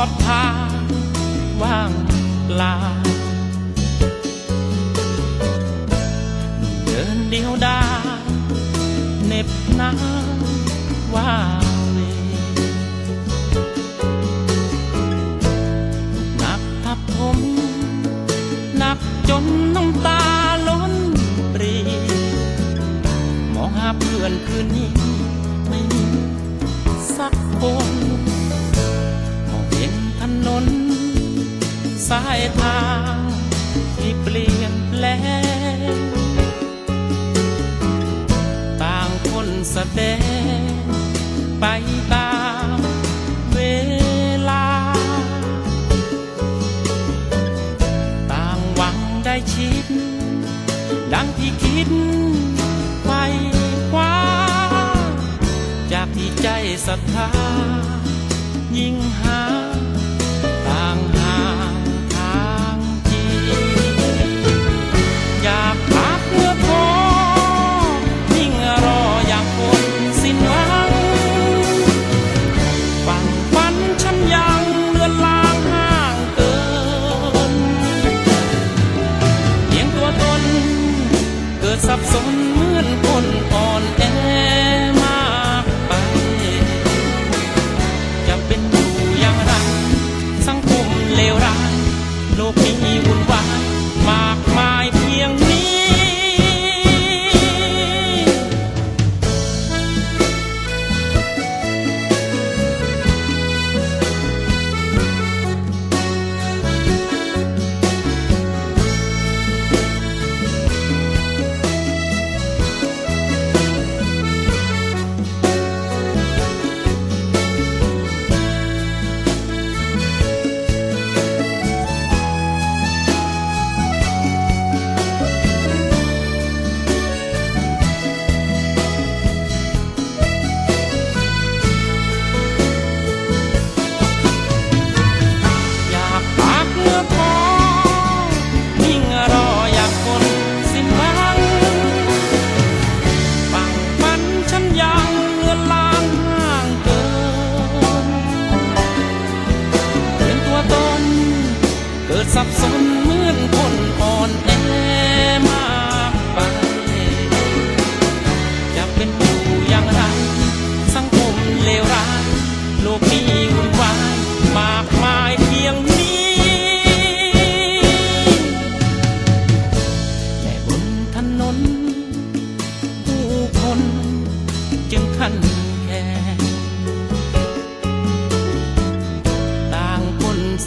อดทางว่างปลาเดินเดียวดายเน็บน้ำว่าเวหนักทับผมหนักจนน้องตาล้นปรี มองหาเพื่อนคืนนี้ ไม่มีสักคน นถนน สายทางที่เปลี่ยนแปลง ต่างคนแสดงไปตามเวลา ต่างหวังได้ชิด ดังที่คิดไฟคว้า จากที่ใจศรัทธายิ่งหา สับสนเหมือนคน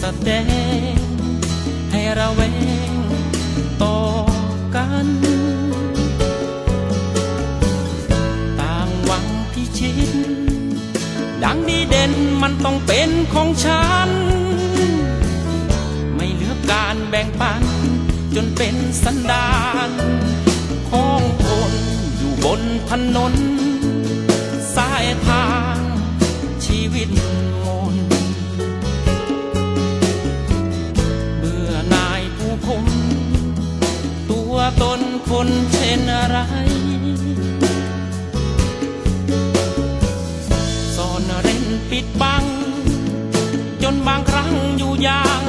สดง ให้ระแวงต่อกัน ต่างหวังพิชิต ดังดีเด่นมันต้องเป็นของฉัน ไม่เหลือการแบ่งปัน จนเป็นสันดานของคนอยู่บนถนน สายทางชีวิต คนเช่นอะไรซ่อนเร้นปิดบัง จนบางครั้งอยู่อย่าง